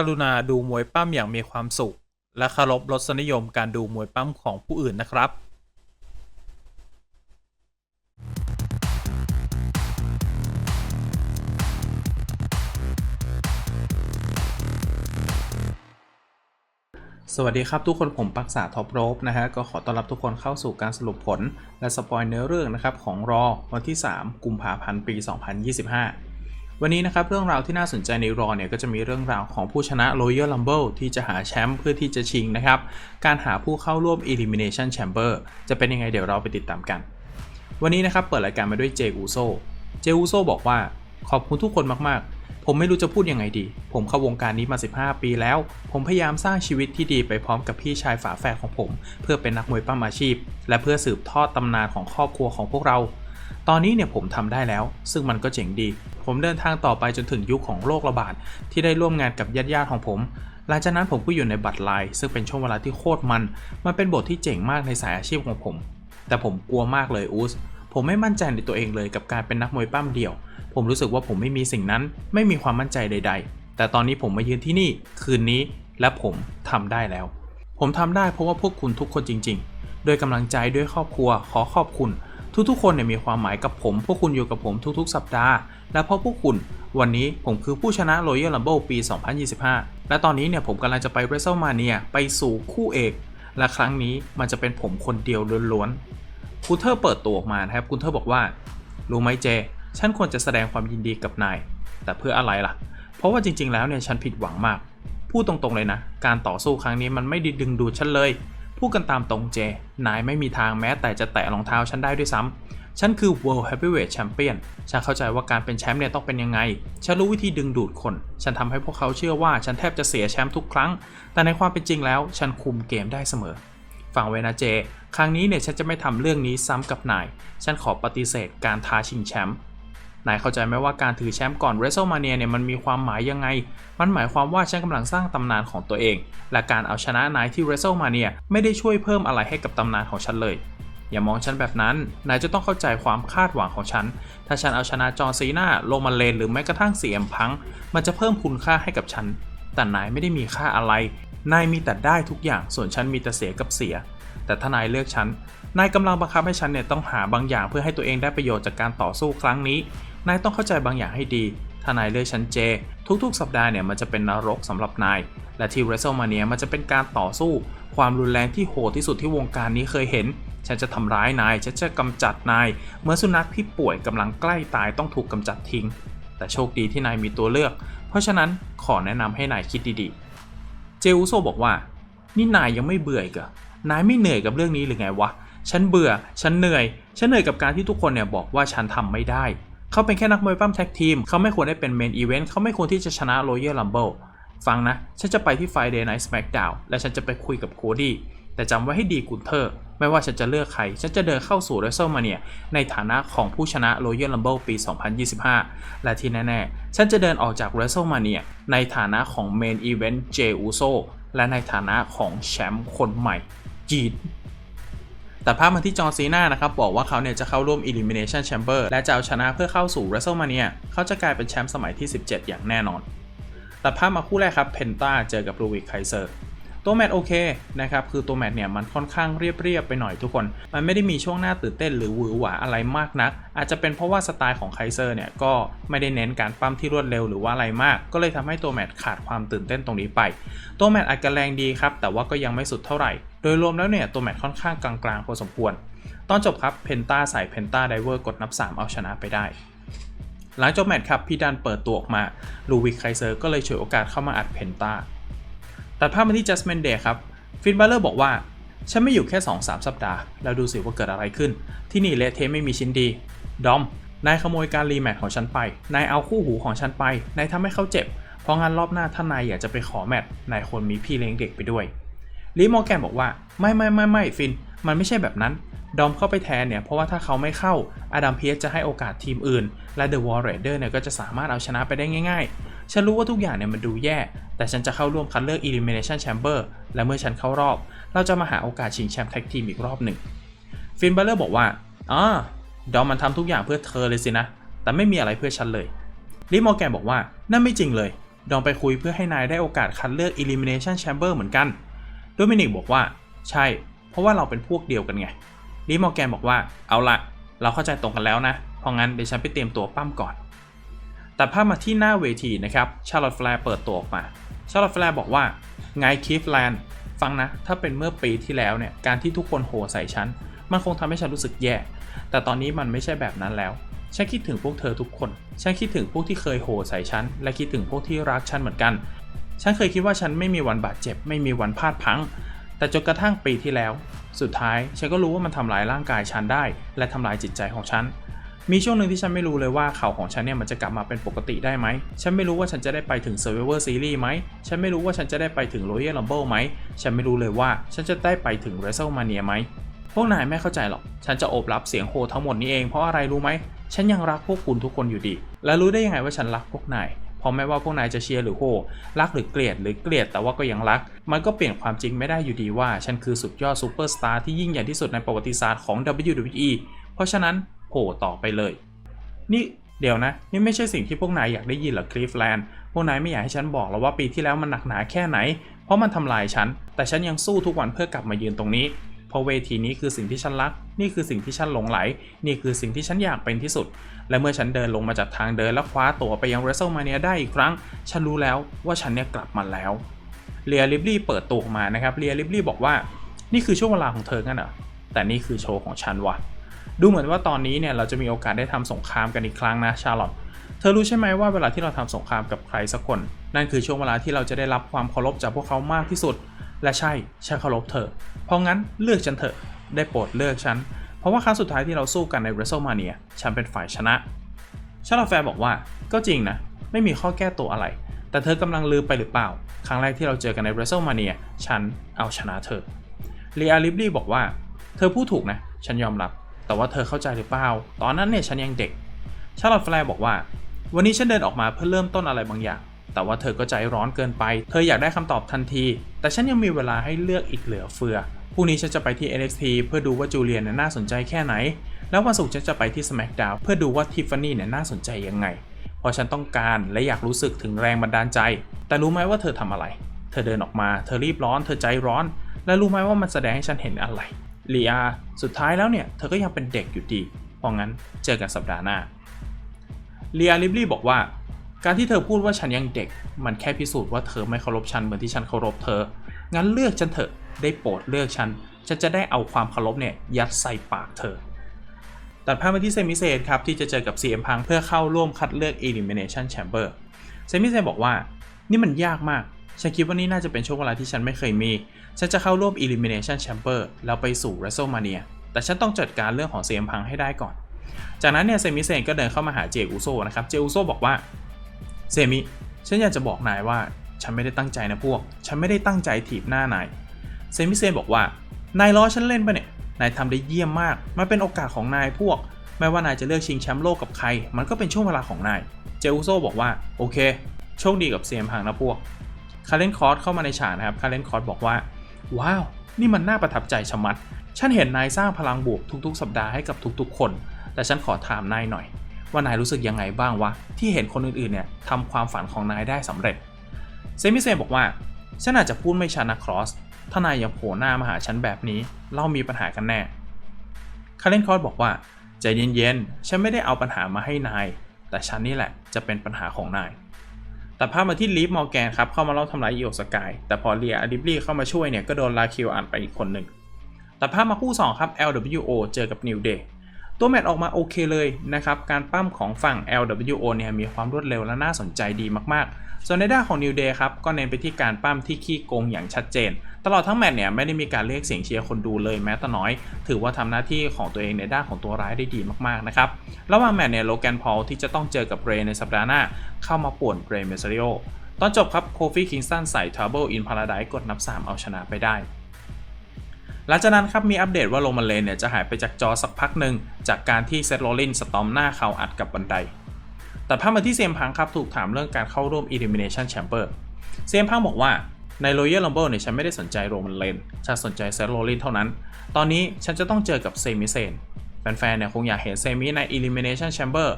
กรุณาดูมวยปั้มอย่างมีความสุข และเคารพรสนิยมการดูมวยปั้มของผู้อื่นนะครับสวัสดีครับทุกคนผมปักษาท็อปโรบนะฮะก็ขอต้อนรับทุกคนเข้าสู่การสรุปผล และสปอยเนื้อเรื่องนะครับของรอวันที่ 3 กุมภาพันธ์ปี 2025 วันนี้นะครับเรื่องราวที่น่าสนใจในรอเนี่ยก็จะมีเรื่องราวของผู้ชนะ Royal Rumble ที่จะหาแชมป์เพื่อที่จะชิงนะครับ การหาผู้เข้าร่วม Elimination Chamber จะเป็นยังไงเดี๋ยวเราไปติดตามกัน วันนี้นะครับเปิดรายการมาด้วยเจอูโซเจอูโซบอกว่าขอบคุณทุกคนมากๆ ผมไม่รู้จะพูดยังไงดี ผมเข้าวงการนี้มา 15 ปีแล้ว ผมพยายามสร้างชีวิตที่ดีไปพร้อมกับพี่ชายฝาแฝดของผม เพื่อเป็นนักมวยปั้มอาชีพ และเพื่อสืบทอดตำนานของครอบครัวของพวกเรา ตอนนี้เนี่ยผมทำได้แล้ว ซึ่งมันก็เจ๋งดี ผมเดินทางต่อไปจนถึงยุคของโรคระบาดที่ได้ร่วมงานกับญาติๆของผม หลังจากนั้นผมก็อยู่ในบัตรไลน์ซึ่งเป็นช่วงเวลาที่โคตรมัน มันเป็นบทที่เจ๋งมากในสายอาชีพของผม แต่ผมกลัวมากเลยอุสผมไม่มั่นใจในตัวเองเลยกับการเป็นนักมวยปั้มเดี่ยว ผมรู้สึกว่าผมไม่มีสิ่งนั้น ไม่มีความมั่นใจใด ๆ แต่ตอนนี้ผมมายืนที่นี่ คืนนี้ และผมทำได้แล้ว ผมทำได้เพราะว่าพวกคุณทุกคนจริงๆโดวยกำลังใจด้วยครอบครัว ขอขอบคุณ ทุกๆ คนเนี่ยมีความหมายกับผม พวกคุณอยู่กับผมทุกๆ สัปดาห์ และเพราะพวกคุณ วันนี้ผมคือผู้ชนะ Royal Rumble ปี 2025 และตอนนี้เนี่ยผมกำลังจะไป WrestleMania ไปสู่คู่เอก และครั้งนี้มันจะเป็นผมคนเดียวล้วนๆคุณเทอร์เปิดตัวออกมานะครับคุณเทอร์บอกว่า รู้ไหมเจ ฉันควรจะแสดงความยินดีกับนาย แต่เพื่ออะไรล่ะ เพราะว่าจริง ๆ แล้วเนี่ยฉันผิดหวังมาก พูดตรงๆเลยนะ การต่อสู้ครั้งนี้มันไม่ดึงดูดฉันเลย พูดกันตามตรงเจ นายไม่มีทางแม้แต่จะแตะรองเท้าฉันได้ด้วยซ้ำ ฉันคือ World Heavyweight Champion ฉันเข้าใจว่าการเป็นแชมป์เนี่ยต้องเป็นยังไง ฉันรู้วิธีดึงดูดคน ฉันทำให้พวกเขาเชื่อว่าฉันแทบจะเสียแชมป์ทุกครั้ง แต่ในความเป็นจริงแล้ว ฉันคุมเกมได้เสมอ ฟังไว้นะเจ ครั้งนี้เนี่ยฉันจะไม่ทำเรื่องนี้ซ้ำกับนาย ฉันขอปฏิเสธการท้าชิงแชมป์ นายเข้าใจไหมว่าการถือแชมป์ก่อน WrestleMania เนี่ยมันมีความหมายยังไง มันหมายความว่าฉันกำลังสร้างตำนานของตัวเอง และการเอาชนะนายที่ WrestleMania ไม่ได้ช่วยเพิ่มอะไรให้กับตำนานของฉันเลย อย่ามองฉันแบบนั้น นายจะต้องเข้าใจความคาดหวังของฉัน ถ้าฉันเอาชนะจอร์ซีนาโรมันเลนหรือแม้กระทั่งเสียมพัง มันจะเพิ่มคุณค่าให้กับฉัน แต่นายไม่ได้มีค่าอะไร นายมีแต่ได้ทุกอย่าง ส่วนฉันมีแต่เสียกับเสีย แต่ถ้านายเลือกฉันนายกำลังบังคับให้ฉันเนี่ยต้องหาบางอย่างเพื่อให้ตัวเองได้ประโยชน์จากการต่อสู้ครั้งนี้ นายต้องเข้าใจบางอย่างให้ดี ถ้านายเลือกฉันเจ ทุกๆ สัปดาห์เนี่ยมันจะเป็นนรกสำหรับนาย และที่ WrestleMania มันจะเป็นการต่อสู้ ความรุนแรงที่โหดที่สุดที่วงการนี้เคยเห็น ฉันจะทำร้ายนาย ฉันจะกำจัดนาย เมื่อสุนัขที่ป่วยกำลังใกล้ตายต้องถูกกำจัดทิ้ง แต่โชคดีที่นายมีตัวเลือก เพราะฉะนั้นขอแนะนำให้นายคิดดีๆ เจอุโซบอกว่า นี่นายยังไม่เบื่ออีกเหรอนายไม่เหนื่อยกับเรื่องนี้หรือไงวะ ฉันเบื่อ ฉันเหนื่อย ฉันเหนื่อยกับการที่ทุกคนเนี่ยบอกว่าฉันทำไม่ได้ เขาเป็นแค่นักมวยปั้มแท็กทีม เขาไม่ควรได้เป็นเมนอีเวนต์เขาไม่ควรที่จะชนะ Royal Rumble ฟังนะ ฉันจะไปที่ Friday Night SmackDown และฉันจะไปคุยกับโคดี้แต่จำไว้ให้ดีกุนเทอร์ ไม่ว่าฉันจะเลือกใคร ฉันจะเดินเข้าสู่ WrestleMania ในฐานะของผู้ชนะ Royal Rumble ปี 2025 และที่แน่ ๆ ฉันจะเดินออกจาก WrestleMania ในฐานะของ Main Event Jey Uso และในฐานะของแชมป์คนใหม่จีด แต่ภาพมาที่จอร์ซีนานะครับบอกว่าเขาเนี่ยจะเข้าร่วม Elimination Chamber และจะเอาชนะเพื่อเข้าสู่ WrestleMania เขาจะกลายเป็นแชมป์สมัยที่ 17 อย่างแน่นอนแต่ภาพมาคู่แรกครับเพนต้าเจอกับลูวิกไคเซอร์ตัวแมตช์โอเคนะครับคือตัวแมตช์เนี่ยมันค่อนข้างเรียบๆไปหน่อยทุกคน มันไม่ได้มีช่วงหน้าตื่นเต้นหรือหวือหวาอะไรมากนัก อาจจะเป็นเพราะว่าสไตล์ของไคเซอร์เนี่ยก็ไม่ได้เน้นการปั้มที่รวดเร็วหรือว่าอะไรมาก ก็เลยทำให้ตัวแมตช์ขาดความตื่นเต้นตรงนี้ไป ตัวแมตช์อาจจะแรงดีครับแต่ว่าก็ยังไม่สุดเท่าไหร่ ดยรวมแล้วเนี่ยตัวแมตช์ค่อนข้างกลางๆพอสมควร ตอนจบครับเพนต้าใส่เพนต้าไดเวอร์กดนับ 3 เอาชนะไปได้ หลังจบแมตช์ครับพี่ดันเปิดตัวออกมาลูวิกไคเซอร์ก็เลยฉวยโอกาสเข้ามาอัดเพนต้าตัดภาพมาที่จัส m มนเดย์ครับฟินบัลเลอร์บอกว่า ฉันไม่อยู่แค่ 2-3 สัปดาห์ แล้วดูสิว่าเกิดอะไรขึ้น ที่นี่เละเทะไม่มีชิ้นดีดอมนายขโมยการรีแมทของฉันไป นายเอาคู่หูของฉันไป นายทำให้เขาเจ็บ เพราะงั้นรอบหน้าถ้านายอยากจะไปขอแมท นายควรมีพี่เลี้ยงเด็กไปด้วย ลีมอร์แกนบอกว่าไม่ไม่ไม่ไม่ฟิน มันไม่ใช่แบบนั้น ดอมเข้าไปแทนเนี่ย เพราะว่าถ้าเขาไม่เข้า อดัมเพียสจะให้โอกาสทีมอื่น และเดอะวอร์เรเดอร์เนี่ยก็จะสามารถเอาชนะไปได้ง่าย ๆ ฉันรู้ว่าทุกอย่างเนี่ยมันดูแย่ แต่ฉันจะเข้าร่วมคัดเลือก Elimination Chamber และเมื่อฉันเข้ารอบ เราจะมาหาโอกาสชิงแชมป์แท็กทีมอีกรอบหนึ่ง ฟินบัลเลอร์บอกว่าอ๋อดอมมันทำทุกอย่างเพื่อเธอเลยสินะ แต่ไม่มีอะไรเพื่อฉันเลยลิมอร์แกนบอกว่านั่นไม่จริงเลย ดองไปคุยเพื่อให้นายได้โอกาสคัดเลือก Elimination Chamber เหมือนกัน โดมินิกบอกว่า ใช่ เพราะว่าเราเป็นพวกเดียวกันไงลีมอร์แกนบอกว่าเอาละเราเข้าใจตรงกันแล้วนะ เพราะงั้นเดี๋ยวฉันไปเตรียมตัวปั้มก่อน แต่ภาพมาที่หน้าเวทีนะครับ ชาร์ลอตแฟร์เปิดตัวออกมา ชาร์ลอตแฟร์บอกว่าไงคีฟแลนด์ฟังนะ ถ้าเป็นเมื่อปีที่แล้วเนี่ย การที่ทุกคนโหใส่ฉัน มันคงทำให้ฉันรู้สึกแย่ แต่ตอนนี้มันไม่ใช่แบบนั้นแล้ว ฉันคิดถึงพวกเธอทุกคน ฉันคิดถึงพวกที่เคยโหใส่ฉัน และคิดถึงพวกที่รักฉันเหมือนกัน ฉันเคยคิดว่าฉันไม่มีวันบาดเจ็บ ไม่มีวันพลาดพัง แต่จนกระทั่งปีที่แล้ว สุดท้ายฉันก็รู้ว่ามันทำลายร่างกายฉันได้ และทำลายจิตใจของฉัน มีช่วงหนึ่งที่ฉันไม่รู้เลยว่าเข่าของฉันเนี่ยมันจะกลับมาเป็นปกติได้ไหม ฉันไม่รู้ว่าฉันจะได้ไปถึง Survivor Series ไหม ฉันไม่รู้ว่าฉันจะได้ไปถึง Royal Rumble ไหม ฉันไม่รู้เลยว่าฉันจะได้ไปถึง WrestleMania ไหม พวกนายไม่เข้าใจหรอก ฉันจะโอบรับเสียงโหทั้งหมดนี้เองเพราะอะไรรู้ไหม ฉันยังรักพวกคุณทุกคนอยู่ดี และรู้ได้ยังไงว่าฉันรักพวกนาย ราะแม้ว่าพวกนายจะเชียร์หรือโหรักหรือเกลียดหรือเกลียดแต่ว่าก็ยังรัก มันก็เปลี่ยนความจริงไม่ได้อยู่ดีว่า ฉันคือสุดยอดซูเปอร์สตาร์ที่ยิ่งใหญ่ที่สุดในประวัติศาสตร์ของ WWE เพราะฉะนั้นโหต่อไปเลย นี่เดี๋ยวนะ นี่ไม่ใช่สิ่งที่พวกนายอยากได้ยินหรอคลีฟแลนด์พวกนายไม่อยากให้ฉันบอกแล้วว่าปีที่แล้วมันหนักหนาแค่ไหน เพราะมันทำลายฉัน แต่ฉันยังสู้ทุกวันเพื่อกลับมายืนตรงนี้ เพราะเวทีนี้คือสิ่งที่ฉันรัก นี่คือสิ่งที่ฉันหลงไหล นี่คือสิ่งที่ฉันอยากเป็นที่สุด และเมื่อฉันเดินลงมาจากทางเดินและคว้าตั๋วไปยัง WrestleMania ได้อีกครั้ง ฉันรู้แล้วว่าฉันเนี่ยกลับมาแล้วเลียลิบลี่เปิดตัวออกมานะครับเลียลิบลี่บอกว่านี่คือช่วงเวลาของเธองั้นเหรอแต่นี่คือโชว์ของฉันวะดูเหมือนว่าตอนนี้เนี่ยเราจะมีโอกาสได้ทำสงครามกันอีกครั้งนะชาร์ลอตเธอรู้ใช่ไหมว่าเวลาที่เราทำสงครามกับใครสักคน นั่นคือช่วงเวลาที่เราจะได้รับความเคารพจากพวกเขามากที่สุด และใช่ฉันเคารพเธอ เพราะงั้นเลือกฉันเถอะ ได้โปรดเลือกฉัน เพราะว่าครั้งสุดท้ายที่เราสู้กันใน WrestleMania ฉันเป็นฝ่ายชนะ ชาลอตแฟร์บอกว่า ก็จริงนะ ไม่มีข้อแก้ตัวอะไร แต่เธอกำลังลืมไปหรือเปล่า ครั้งแรกที่เราเจอกันใน WrestleMania ฉันเอาชนะเธอเลียลิบลี่บอกว่า เธอพูดถูกนะ ฉันยอมรับ แต่ว่าเธอเข้าใจหรือเปล่า ตอนนั้นเนี่ยฉันยังเด็ก ชาลอตแฟร์บอกว่า วันนี้ฉันเดินออกมาเพื่อเริ่มต้นอะไรบางอย่าง แต่ว่าเธอก็ใจร้อนเกินไป เธออยากได้คำตอบทันที แต่ฉันยังมีเวลาให้เลือกอีกเหลือเฟือพรุ่งนี้ฉันจะไปที่ NXT เพื่อดูว่าจูเลียนเนี่ยน่าสนใจแค่ไหน แล้ววันศุกร์ฉันจะไปที่ SmackDown เพื่อดูว่าทิฟฟานี่เนี่ยน่าสนใจยังไง เพราะฉันต้องการและอยากรู้สึกถึงแรงบันดาลใจ แต่รู้ไหมว่าเธอทำอะไร เธอเดินออกมา เธอรีบร้อน เธอใจร้อน และรู้ไหมว่ามันแสดงให้ฉันเห็นอะไรลีอาสุดท้ายแล้วเนี่ย เธอก็ยังเป็นเด็กอยู่ดี เพราะงั้นเจอกันสัปดาห์หน้าเลียลิบลี่บอกว่า การที่เธอพูดว่าฉันยังเด็ก มันแค่พิสูจน์ว่าเธอไม่เคารพฉันเหมือนที่ฉันเคารพเธอ งั้นเลือกฉันเถอะ ได้โปรดเลือกฉัน ฉันจะได้เอาความเคารพเนี่ยยัดใส่ปากเธอ ตัดภาพมาที่เซมิเซนครับที่จะเจอกับ CM พังเพื่อเข้าร่วมคัดเลือก Elimination Chamber เซมิเซนบอกว่า นี่มันยากมาก ฉันคิดว่านี่น่าจะเป็นช่วงเวลาที่ฉันไม่เคยมี ฉันจะเข้าร่วม Elimination Chamber แล้วไปสู่ WrestleMania แต่ฉันต้องจัดการเรื่องของ CM พังให้ได้ก่อน จากนั้นเนี่ยเซมิเซนก็เดินเข้ามาหาเจอุโซนะครับ เจอุโซบอกว่า เซมิ ฉันอยากจะบอกนายว่า ฉันไม่ได้ตั้งใจนะพวก ฉันไม่ได้ตั้งใจถีบหน้านาย เซมิเซนบอกว่า นายล้อฉันเล่นปะเนี่ย นายทำได้เยี่ยมมาก มันเป็นโอกาสของนายพวก ไม่ว่านายจะเลือกชิงแชมป์โลกกับใคร มันก็เป็นช่วงเวลาของนาย เจอุโซบอกว่า โอเค โชคดีกับเซียมพังนะพวก คาเลนคอร์สเข้ามาในฉากนะครับ คาเลนคอร์สบอกว่า ว้าว นี่มันน่าประทับใจชะมัด ฉันเห็นนายสร้างพลังบวกทุกๆ สัปดาห์ให้กับทุกๆ คน แต่ฉันขอถามนายหน่อย ว่านายรู้สึกยังไงบ้างวะ ที่เห็นคนอื่นๆเนี่ยทำความฝันของนายได้สำเร็จ เซมิเซนบอกว่า ฉันอาจจะพูดไม่ชัดนะครอส ถ้านายยังโผล่หน้ามาหาฉันแบบนี้ เรามีปัญหากันแน่ คาร์เลนคอร์สบอกว่า ใจเย็นๆ ฉันไม่ได้เอาปัญหามาให้นาย แต่ฉันนี่แหละจะเป็นปัญหาของนาย แต่ภาพมาที่ลีฟมอร์แกนครับเข้ามาเล่าทำร้ายอีโอสกาย แต่พอเลียอดิบลี่เข้ามาช่วยเนี่ยก็โดนลาคิวอ่านไปอีกคนหนึ่งแต่ภาพมาคู่2ครับ LWO เจอกับ New Day ตัวแมตออกมาโอเคเลยนะครับการปั้มของฝั่ง LWO เนี่ยมีความรวดเร็วและน่าสนใจดีมากๆ ส่วนในด้านของ New Day ครับก็เน้นไปที่การปั้มที่ขี้โกงอย่างชัดเจน ตลอดทั้งแมตช์เนี่ยไม่ได้มีการเรียกเสียงเชียร์คนดูเลยแม้แต่น้อย ถือว่าทำหน้าที่ของตัวเองในด้านของตัวร้ายได้ดีมากๆนะครับระหว่างแมตช์เนี่ยโลแกนพอลที่จะต้องเจอกับเรย์ในสัปดาห์หน้า เข้ามาป่วนเรย์เมซาริโอตอนจบครับโคฟี่คิงสันใส่ Trouble in Paradise กดนับ 3 เอาชนะไปได้ หลังจากนั้นครับมีอัปเดตว่าโรมันเลนเนี่ยจะหายไปจากจอสักพักหนึ่งจากการที่เซตโรลินสตอมหน้าเขาอัดกับบันได แต่ภาพมาที่เซียมพังครับถูกถามเรื่องการเข้าร่วม Elimination Chamber เซียมพังบอกว่าใน Royal Rumble เนี่ยฉันไม่ได้สนใจโรมันเลนฉันสนใจเซตโรลินเท่านั้น ตอนนี้ฉันจะต้องเจอกับเซมิเซนแฟนๆเนี่ยคงอยากเห็นเซมิใน Elimination Chamber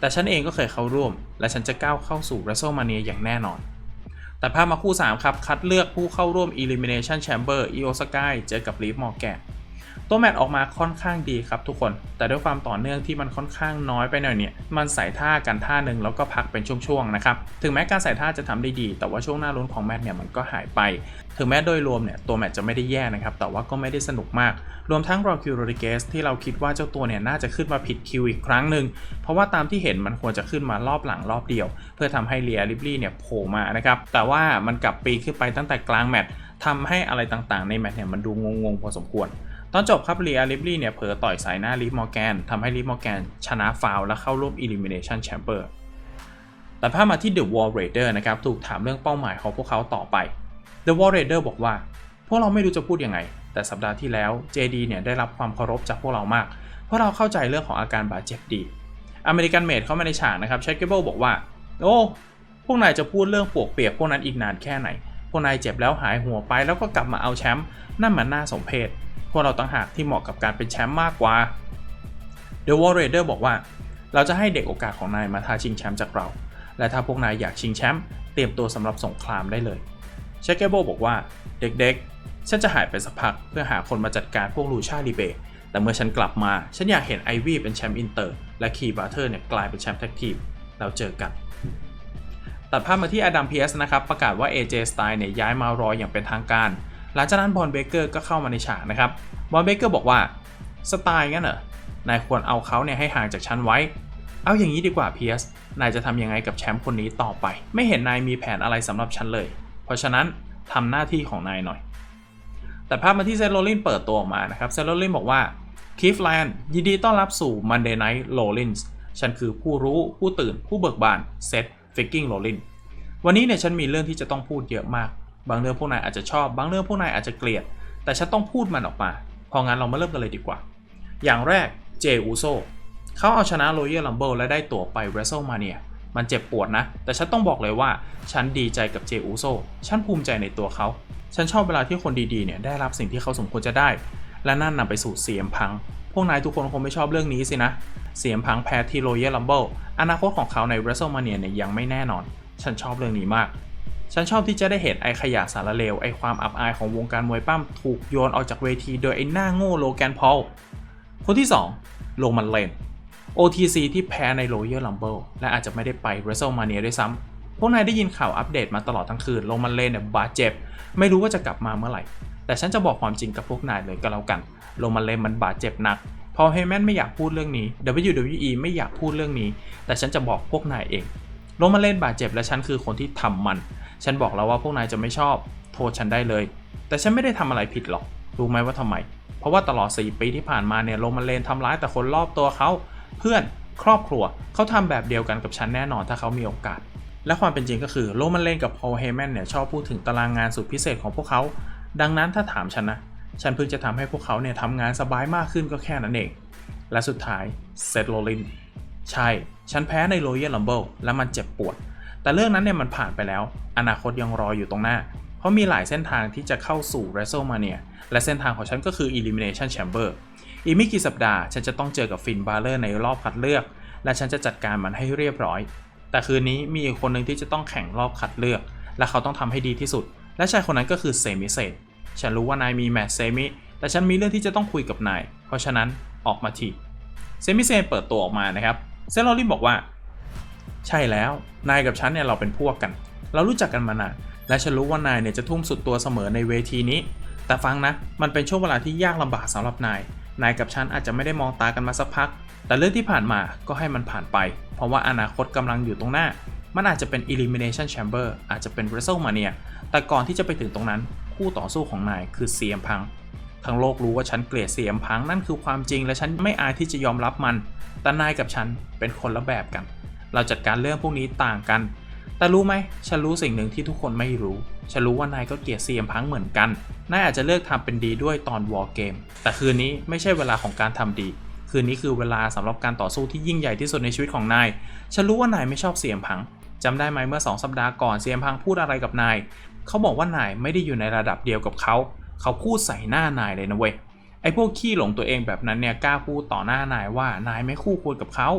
แต่ฉันเองก็เคยเข้าร่วม และฉันจะก้าวเข้าสู่ WrestleMania อย่างแน่นอน แต่ภาพมาคู่ 3 ครับ คัดเลือกผู้เข้าร่วม Elimination Chamber อีโอสกายเจอกับลีฟมอร์แกน ตัวแมตออกมาค่อนข้างดีครับทุกคน แต่ด้วยความต่อเนื่องที่มันค่อนข้างน้อยไปหน่อยเนี่ย มันใส่ท่ากันท่าหนึ่งแล้วก็พักเป็นช่วงๆนะครับ ถึงแม้การใส่ท่าจะทำได้ดี แต่ว่าช่วงหน้าลุ้นของแมตเนี่ยมันก็หายไป ถึงแม้โดยรวมเนี่ยตัวแมตจะไม่ได้แย่นะครับ แต่ว่าก็ไม่ได้สนุกมาก รวมทั้งรอคิวโรดิเกสที่เราคิดว่าเจ้าตัวเนี่ยน่าจะขึ้นมาผิดคิวอีกครั้งหนึ่ง เพราะว่าตามที่เห็นมันควรจะขึ้นมารอบหลังรอบเดียว เพื่อทำให้เลียริบลี่เนี่ยโผล่มานะครับ แต่ว่ามันกลับปีขึ้นไปตั้งแต่กลางแมตทำให้อะไรต่างๆ ในแมตช์เนี่ยมันดูงงๆพอสมควร ตอนจบครับเลียริบลี่เนี่ยเผลอต่อยสายหน้าลิฟมอร์แกนทำให้ลิฟมอร์แกนชนะฟาวและเข้าร่วม Elimination Chamber แต่ภาพมาที่ The Wall Raider นะครับถูกถามเรื่องเป้าหมายของพวกเขาต่อไป The Wall Raider บอกว่า พวกเราไม่รู้จะพูดยังไง แต่สัปดาห์ที่แล้ว JD เนี่ยได้รับความเคารพจากพวกเรามาก เพราะเราเข้าใจเรื่องของอาการบาดเจ็บดี อเมริกันเมดเข้ามาในฉากนะครับเชคเกเบิลบอกว่า โอ้พวกนายจะพูดเรื่องปวกเปียกพวกนั้นอีกนานแค่ไหน พวกนายเจ็บแล้วหายหัวไปแล้วก็กลับมาเอาแชมป์นั่นมันน่าสมเพช พวกเราต่างหากที่เหมาะกับการเป็นแชมป์มากกว่า The War Raider บอกว่า เราจะให้เด็กโอกาสของนายมาท้าชิงแชมป์จากเรา และถ้าพวกนายอยากชิงแชมป์เตรียมตัวสำหรับสงครามได้เลยเชคเกเบิลบอกว่าเด็กๆ ฉันจะหายไปสักพักเพื่อหาคนมาจัดการพวกลูชาลีเบแต่เมื่อฉันกลับมา ฉันอยากเห็นไอวี่เป็นแชมป์อินเตอร์และคีบาร์เทอร์เนี่ยกลายเป็นแชมป์แท็กทีมเราเจอกัน ตัดภาพมาที่อดัมเพียสนะครับประกาศว่า AJ Styles เนี่ยย้ายมารออย่างเป็นทางการ หลังจากนั้นบอลเบเกอร์ก็เข้ามาในฉากนะครับบอลเบเกอร์บอกว่าสไตล์งั้นเหรอนายควรเอาเขาเนี่ยให้ห่างจากฉันไว้ เอาอย่างนี้ดีกว่าเพียสนายจะทำยังไงกับแชมป์คนนี้ต่อไป ไม่เห็นนายมีแผนอะไรสำหรับฉันเลย เพราะฉะนั้นทำหน้าที่ของนายหน่อย แต่ภาพมาที่เซโรลินเปิดตัวออกมานะครับเซโรลินบอกว่าคีฟแลนด์ยินดีต้อนรับสู่ Monday Night Rollins ฉันคือผู้รู้ผู้ตื่นผู้เบิกบานเซตฟิกกิ้งโรลินวันนี้เนี่ยฉันมีเรื่องที่จะต้องพูดเยอะมาก บางเรื่องพวกนายอาจจะชอบ บางเรื่องพวกนายอาจจะเกลียด แต่ฉันต้องพูดมันออกมา พองั้นเรามาเริ่มกันเลยดีกว่า อย่างแรกเจอูโซเขาเอาชนะ Royal Rumble และได้ตั๋วไป WrestleMania มันเจ็บปวดนะ แต่ฉันต้องบอกเลยว่า ฉันดีใจกับเจอูโซฉันภูมิใจในตัวเขา ฉันชอบเวลาที่คนดีๆเนี่ยได้รับสิ่งที่เขาสมควรจะได้ และนั่นนำไปสู่เสียมพัง พวกนายทุกคนคงไม่ชอบเรื่องนี้สินะ เสียมพังแพ้ที่ Royal Rumble อนาคตของเขาใน WrestleMania เนี่ยยังไม่แน่นอน ฉันชอบเรื่องนี้มาก ฉันชอบที่จะได้เห็นไอขยะสารเลวไอความอับอายของวงการมวยปั้มถูกโยนออกจากเวทีโดยไอหน้าโง่โลแกนพอล คนที่ 2โรมันเลน OTC ที่แพ้ใน Royal Rumble และอาจจะไม่ได้ไป WrestleMania ด้วยซ้ำ พวกนายได้ยินข่าวอัปเดตมาตลอดทั้งคืนโรมันเลนเนี่ยบาดเจ็บ ไม่รู้ว่าจะกลับมาเมื่อไหร่ แต่ฉันจะบอกความจริงกับพวกนายเลยก็แล้วกันโรมันเลนมันบาดเจ็บหนัก พอเฮแมนไม่อยากพูดเรื่องนี้ WWE ไม่อยากพูดเรื่องนี้ แต่ฉันจะบอกพวกนายเองโรมันเลนบาดเจ็บและฉันคือคนที่ทำมัน ฉันบอกแล้วว่าพวกนายจะไม่ชอบ โทษฉันได้เลย แต่ฉันไม่ได้ทำอะไรผิดหรอก รู้ไหมว่าทำไม เพราะว่าตลอด 4 ปีที่ผ่านมาเนี่ยโรมันเลนทำร้ายแต่คนรอบตัวเขา เพื่อน ครอบครัว เขาทำแบบเดียวกันกับฉันแน่นอนถ้าเขามีโอกาส และความเป็นจริงก็คือโรมันเลนกับพอลเฮแมนเนี่ยชอบพูดถึงตารางงานสุดพิเศษของพวกเขา ดังนั้นถ้าถามฉันนะ ฉันเพิ่งจะทำให้พวกเขาเนี่ยทำงานสบายมากขึ้นก็แค่นั้นเอง และสุดท้ายเซธโรลิน ใช่ ฉันแพ้ใน Royal Rumble และมันเจ็บปวด แต่เรื่องนั้นเนี่ยมันผ่านไปแล้ว อนาคตยังรออยู่ตรงหน้า เพราะมีหลายเส้นทางที่จะเข้าสู่ WrestleMania และเส้นทางของฉันก็คือ Elimination Chamber อีกไม่กี่สัปดาห์ฉันจะต้องเจอกับฟินบาเลอร์ในรอบคัดเลือก และฉันจะจัดการมันให้เรียบร้อย แต่คืนนี้มีอีกคนหนึ่งที่จะต้องแข่งรอบคัดเลือก และเขาต้องทำให้ดีที่สุด และชายคนนั้นก็คือเซมิเซนฉันรู้ว่านายมีแมตช์เซมิแต่ฉันมีเรื่องที่จะต้องคุยกับนาย เพราะฉะนั้นออกมาทีเซมิเซนเปิดตัวออกมานะครับเซนโรลินบอกว่า ใช่แล้ว นายกับฉันเนี่ยเราเป็นพวกกัน เรารู้จักกันมานาน และฉันรู้ว่านายเนี่ยจะทุ่มสุดตัวเสมอในเวทีนี้ แต่ฟังนะ มันเป็นช่วงเวลาที่ยากลำบากสำหรับนาย นายกับฉันอาจจะไม่ได้มองตากันมาสักพัก แต่เรื่องที่ผ่านมาก็ให้มันผ่านไป เพราะว่าอนาคตกำลังอยู่ตรงหน้า มันอาจจะเป็น Elimination Chamber อาจจะเป็น WrestleMania แต่ก่อนที่จะไปถึงตรงนั้น คู่ต่อสู้ของนายคือเซียมพังทั้งโลกรู้ว่าฉันเกลียดเสียมพังนั่นคือความจริงและฉันไม่อายที่จะยอมรับมัน แต่นายกับฉันเป็นคนละแบบกัน เราจัดการเรื่องพวกนี้ต่างกัน แต่รู้ไหม ฉันรู้สิ่งหนึ่งที่ทุกคนไม่รู้ ฉันรู้ว่านายก็เกลียดเซียมพังเหมือนกัน นายอาจจะเลือกทำเป็นดีด้วยตอนวอร์เกม แต่คืนนี้ไม่ใช่เวลาของการทำดี คืนนี้คือเวลาสำหรับการต่อสู้ที่ยิ่งใหญ่ที่สุดในชีวิตของนาย ฉันรู้ว่านายไม่ชอบเซียมพังจำได้ไหมเมื่อ 2 สัปดาห์ก่อนเซียมพังพูดอะไรกับนาย เขาบอกว่านายไม่ได้อยู่ในระดับเดียวกับเขา เขาพูดใส่หน้านายเลยนะเว้ย ไอ้พวกขี้หลงตัวเองแบบนั้นเนี่ยกล้าพูดต่อหน้านายว่านายไม่คู่ควรกับเขา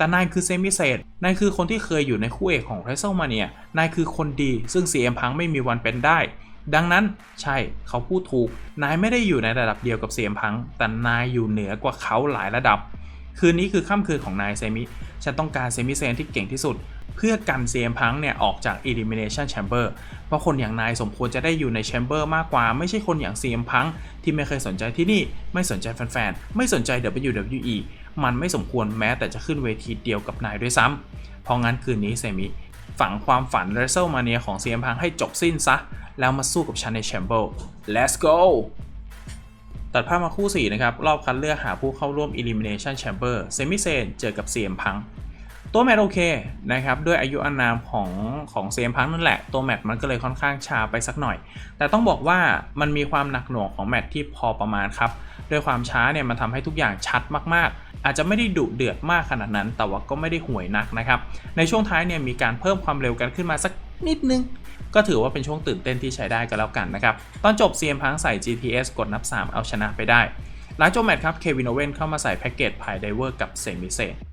แต่นายคือเซมิเซตนายคือคนที่เคยอยู่ในคู่เอกของ WrestleMania นายคือคนดีซึ่ง CM Punk ไม่มีวันเป็นได้ ดังนั้นใช่เขาพูดถูก นายไม่ได้อยู่ในระดับเดียวกับ CM Punk แต่นายอยู่เหนือกว่าเขาหลายระดับ คืนนี้คือค่ำคืนของนายเซมิ ฉันต้องการเซมิเซนที่เก่งที่สุด เพื่อกัน CM Punk เนี่ยออกจาก Elimination Chamber เพราะคนอย่างนายสมควรจะได้อยู่ในแชมเบอร์มากกว่า ไม่ใช่คนอย่าง CM Punk ที่ไม่เคยสนใจที่นี่ ไม่สนใจแฟนๆ ไม่สนใจ WWE มันไม่สมควรแม้แต่จะขึ้นเวทีเดียวกับนายด้วยซ้ำเพราะงั้นคืนนี้เซมิฝังความฝันเรซเซลมาเนียของ CM Punk ให้จบสิ้นซะ แล้วมาสู้กับฉันในแชมเบอร์ Let's go ตัดภาพมาคู่ 4 นะครับ รอบคัดเลือกหาผู้เข้าร่วม Elimination Chamber เซมิเซนเจอกับ CM Punk ตัวแมตช์โอเคนะครับด้วยอายุอานามของของเซมพังนั่นแหละ ตัวแมตช์มันก็เลยค่อนข้างช้าไปสักหน่อย แต่ต้องบอกว่ามันมีความหนักหน่วงของแมตช์ที่พอประมาณครับด้วยความช้าเนี่ยมันทำให้ทุกอย่างชัดมากๆ อาจจะไม่ได้ดุเดือดมากขนาดนั้น แต่ว่าก็ไม่ได้ห่วยนักนะครับในช่วงท้ายเนี่ยมีการเพิ่มความเร็วกันขึ้นมาสักนิดนึงก็ถือว่าเป็นช่วงตื่นเต้นที่ใช้ได้ก็แล้วกันนะครับ ตอนจบ CM พังใส่ GTS กดนับ 3 เอาชนะไปได้ หลังจบแมตช์ครับ เควินโอเวนเข้ามาใส่แพ็กเกจพายไดเวอร์กับเซมิเซน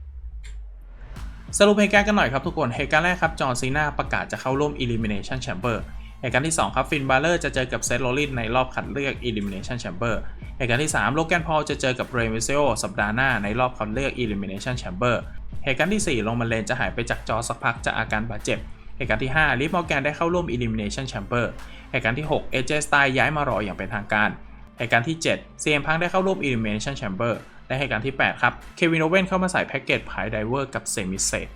สรุปเหตุการณ์กันหน่อยครับทุกคนเหตุการณ์แรกครับจอห์นซีนาประกาศจะเข้าร่วม Elimination Chamber เหตุการณ์ที่ 2 ครับฟินบาร์เลอร์จะเจอกับเซธโรลินในรอบคัดเลือก Elimination Chamber เหตุการณ์ที่ 3 โลแกนพอลจะเจอกับเรมิเซโอสัปดาห์หน้าในรอบคัดเลือก Elimination Chamber เหตุการณ์ที่ 4 ลงมาเลนจะหายไปจากจอสักพักจากอาการบาดเจ็บเหตุการณ์ที่ 5 ลิฟมอร์แกนได้เข้าร่วม Elimination Chamber เหตุการณ์ที่6 AJ Styles ย้ายมารออย่างเป็นทางการ เหตุการณ์ที่7 CM Punk ได้เข้าร่วม Elimination Chamber และเหตุการณ์ที่ 8 ครับ เควินโอเวนเข้ามาใส่แพ็กเกจพายไดเวอร์กับเซมิเซต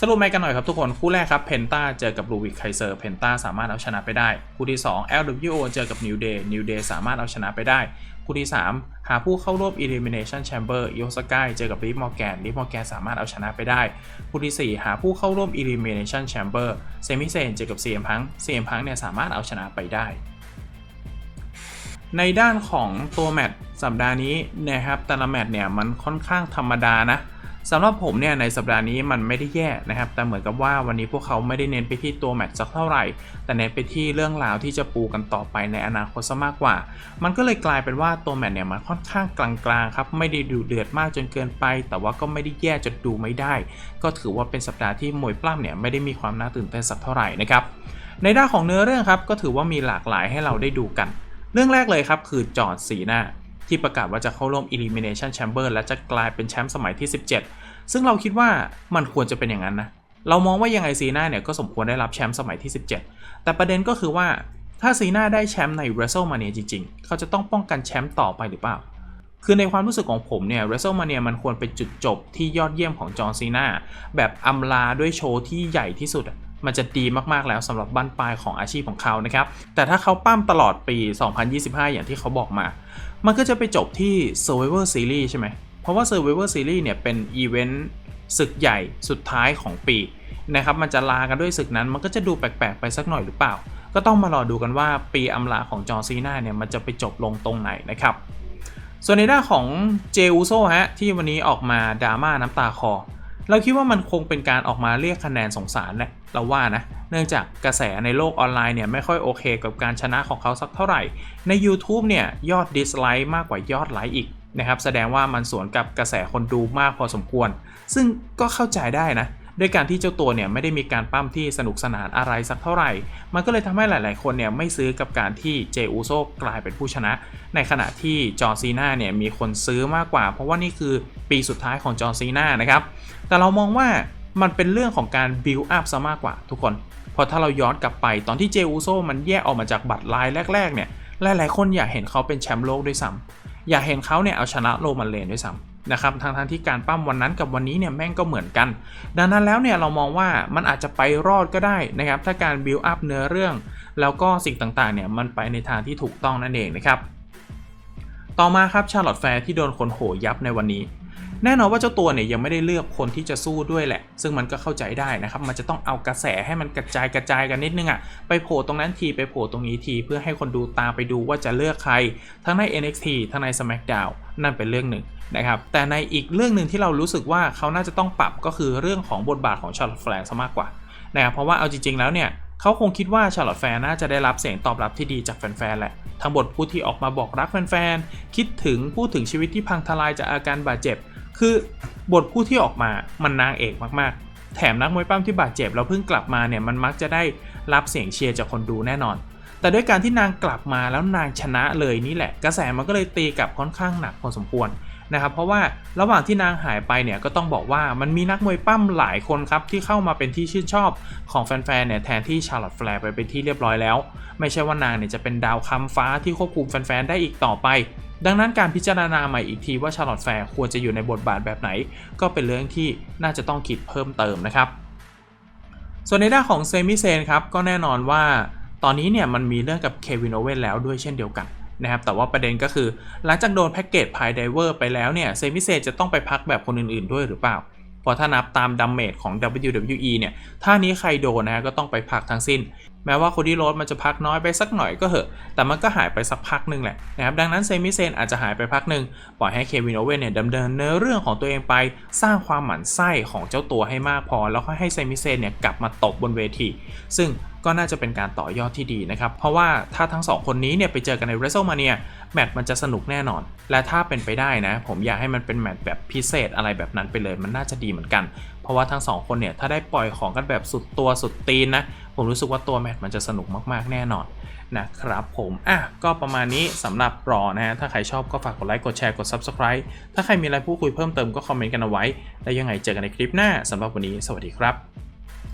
สรุปแมตช์กันหน่อยครับทุกคน คู่แรกครับเพนต้าเจอกับลูวิกไคเซอร์เพนต้าสามารถเอาชนะไปได้ คู่ที่ 2 LWO เจอกับ New Day New Day สามารถเอาชนะไปได้ คู่ที่ 3 หาผู้เข้าร่วม Elimination Chamber อิโอสกายเจอกับลิฟมอร์แกนลิฟมอร์แกนสามารถเอาชนะไปได้ คู่ที่ 4 หาผู้เข้าร่วม Elimination Chamber เซมิเซนเจอกับ CM Punk CM Punk เนี่ยสามารถเอาชนะไปได้ ในด้านของตัวแมตช์สัปดาห์นี้นะครับแต่ละแมตช์เนี่ยมันค่อนข้างธรรมดานะสำหรับผมเนี่ยในสัปดาห์นี้มันไม่ได้แย่นะครับ แต่เหมือนกับว่าวันนี้พวกเขาไม่ได้เน้นไปที่ตัวแมตช์สักเท่าไหร่ แต่เน้นไปที่เรื่องราวที่จะปูกันต่อไปในอนาคตซะมากกว่า มันก็เลยกลายเป็นว่าตัวแมตช์เนี่ยมันค่อนข้างกลางๆครับไม่ได้ดูเดือดมากจนเกินไป แต่ว่าก็ไม่ได้แย่จนดูไม่ได้ ก็ถือว่าเป็นสัปดาห์ที่มวยปล้ำเนี่ยไม่ได้มีความน่าตื่นเต้นสักเท่าไหร่นะครับในด้านของเนื้อเรื่องครับก็ถือว่ามีหลากหลายให้เราได้ดูกัน เรื่องแรกเลยครับคือจอร์ดสีหน้า ที่ประกาศว่าจะเข้าร่วม Elimination Chamber และจะกลายเป็นแชมป์สมัยที่ 17 ซึ่งเราคิดว่ามันควรจะเป็นอย่างนั้นนะ เรามองว่ายังไงซีน่าเนี่ยก็สมควรได้รับแชมป์สมัยที่ 17 แต่ประเด็นก็คือว่าถ้าซีน่าได้แชมป์ใน WrestleMania จริง ๆ เขาจะต้องป้องกันแชมป์ต่อไปหรือเปล่า คือในความรู้สึกของผมเนี่ย WrestleMania มันควรเป็นจุดจบที่ยอดเยี่ยมของจอห์นซีนาแบบอำลาด้วยโชว์ที่ใหญ่ที่สุด มันจะดีมากๆแล้วสำหรับบั้นปลายของอาชีพของเขานะครับ แต่ถ้าเขาปั้มตลอดปี 2025 อย่างที่เขาบอกมา มันก็จะไปจบที่ Survivor Series ใช่ไหม เพราะว่า Survivor Series เนี่ยเป็นอีเวนต์ศึกใหญ่สุดท้ายของปีนะครับ มันจะลากันด้วยศึกนั้น มันก็จะดูแปลกๆไปสักหน่อยหรือเปล่า ก็ต้องมารอดูกันว่าปีอำลาของจอร์ซีนาเนี่ยมันจะไปจบลงตรงไหนนะครับ ส่วนในด้านของเจอุโซฮะที่วันนี้ออกมาดราม่าน้ำตาคอ เราคิดว่ามันคงเป็นการออกมาเรียกคะแนนสงสารแหละ เราว่านะ เนื่องจากกระแสในโลกออนไลน์เนี่ย ไม่ค่อยโอเคกับการชนะของเขาสักเท่าไหร่ ใน YouTube เนี่ย ยอดดิสไลค์มากกว่ายอดไลค์อีกนะครับ แสดงว่ามันสวนกับกระแสคนดูมากพอสมควร ซึ่งก็เข้าใจได้นะด้วยการที่เจ้าตัวเนี่ยไม่ได้มีการปั้มที่สนุกสนานอะไรสักเท่าไหร่ มันก็เลยทำให้หลาย ๆ คนเนี่ยไม่ซื้อกับการที่เจอูโซกลายเป็นผู้ชนะ ในขณะที่จอร์ซีนาเนี่ยมีคนซื้อมากกว่า เพราะว่านี่คือปีสุดท้ายของจอร์ซีนานะครับ แต่เรามองว่า มันเป็นเรื่องของการบิวอัพซะมากกว่าทุกคนเพราะถ้าเราย้อนกลับไปตอนที่เจอูโซมันแยกออกมาจากบัตรลายแรก ๆ เนี่ย หลาย ๆ คนอยากเห็นเขาเป็นแชมป์โลกด้วยซ้ำอยากเห็นเขาเนี่ยเอาชนะโรมันเลนด้วยซ้ำนะครับทางทางที่การปั้มวันนั้นกับวันนี้เนี่ยแม่งก็เหมือนกัน ดังนั้นแล้วเนี่ยเรามองว่ามันอาจจะไปรอดก็ได้นะครับถ้าการบิวอัพเนื้อเรื่อง แล้วก็สิ่งต่างๆเนี่ยมันไปในทางที่ถูกต้องนั่นเองนะครับต่อมาครับชาร์ลอตแฟร์ที่โดนคนโหยับในวันนี้ แน่นอนว่าเจ้าตัวเนี่ยยังไม่ได้เลือกคนที่จะสู้ด้วยแหละ ซึ่งมันก็เข้าใจได้นะครับ มันจะต้องเอากระแสให้มันกระจายกระจายกันนิดนึงอะ่ะ ไปโผล่ตรงนั้นทีไปโผล่ตรงนี้ทีเพื่อให้คนดูตามไปดูว่าจะเลือกใคร ทั้งใน NXT ทั้งใน SmackDown นั่นเป็นเรื่องหนึ่งนะครับ แต่ในอีกเรื่องหนึ่งที่เรารู้สึกว่าเขาน่าจะต้องปรับก็คือเรื่องของบทบาทของชาร์ลอตแฟร์ซะมากกว่านะครับเพราะว่าเอาจริงๆแล้วเนี่ยเขาคงคิดว่าชาร์ลอตแฟร์น่าจะได้รับเสียงตอบรับที่ดีจากแฟนๆแหละทั้งบทพูดที่ออกมาบอกรักแฟนๆคิดถึงพูดถึงชีวิตที่พังทลายจากอาการบาดเจ็บ คือบทผู้ที่ออกมามันนางเอกมากๆ แถมนักมวยปั้มที่บาดเจ็บแล้วเพิ่งกลับมาเนี่ยมันมักจะได้รับเสียงเชียร์จากคนดูแน่นอน แต่ด้วยการที่นางกลับมาแล้วนางชนะเลยนี่แหละ กระแสมันก็เลยตีกลับค่อนข้างหนักพอสมควร นะครับเพราะว่าระหว่างที่นางหายไปเนี่ยก็ต้องบอกว่ามันมีนักมวยปั้มหลายคนครับที่เข้ามาเป็นที่ชื่นชอบของแฟนๆเนี่ยแทนที่ชาร์ลอตแฟร์ไปเป็นที่เรียบร้อยแล้ว ไม่ใช่ว่านางเนี่ยจะเป็นดาวคำฟ้าที่ควบคุมแฟนๆได้อีกต่อไป ดังนั้นการพิจารณาใหม่อีกทีว่าชาร์ลอตแฟร์ควรจะอยู่ในบทบาทแบบไหน ก็เป็นเรื่องที่น่าจะต้องคิดเพิ่มเติมนะครับส่วนในด้านของเซมิเซนครับก็แน่นอนว่าตอนนี้เนี่ยมันมีเรื่องกับเควินโอเว่นแล้วด้วยเช่นเดียวกัน นะครับแต่ว่าประเด็นก็คือ หลังจากโดนแพ็กเกจพายไดเวอร์ไปแล้วเนี่ยเซมิเซจะต้องไปพักแบบคนอื่นๆด้วยหรือเปล่าพอถ้านับตามดัมเมจของ WWE เนี่ย ท่านี้ใครโดนนะก็ต้องไปพักทั้งสิ้น แม้ว่าโคดี้โรสมันจะพักน้อยไปสักหน่อยก็เหอะ แต่มันก็หายไปสักพักหนึ่งแหละนะครับ ดังนั้นเซมิเซนอาจจะหายไปพักหนึ่งปล่อยให้เควินโอเวนเนี่ยดำเนินเนื้อเรื่องของตัวเองไป สร้างความหมั่นไส้ของเจ้าตัวให้มากพอ แล้วก็ให้เซมิเซนเนี่ยกลับมาตบบนเวที ซึ่งก็น่าจะเป็นการต่อยอดที่ดีนะครับ เพราะว่าถ้าทั้งสองคนนี้เนี่ยไปเจอกันใน WrestleMania แมตช์มันจะสนุกแน่นอน และถ้าเป็นไปได้นะ ผมอยากให้มันเป็นแมตช์แบบพิเศษอะไรแบบนั้นไปเลย มันน่าจะดีเหมือนกัน เพราะว่าทั้งสองคนเนี่ยถ้าได้ปล่อยของกันแบบสุดตัวสุดตีนนะ ผมรู้สึกว่าตัวแมทมันจะสนุกมากๆแน่นอนนะครับผมอะก็ประมาณนี้สำหรับรอนะฮะถ้าใครชอบก็ฝากกดไลค์กดแชร์กด Subscribe ถ้าใครมีอะไรพูดคุยเพิ่มเติมก็คอมเมนต์กันเอาไว้ แล้วยังไงเจอกันในคลิปหน้าสำหรับวันนี้ สวัสดีครับ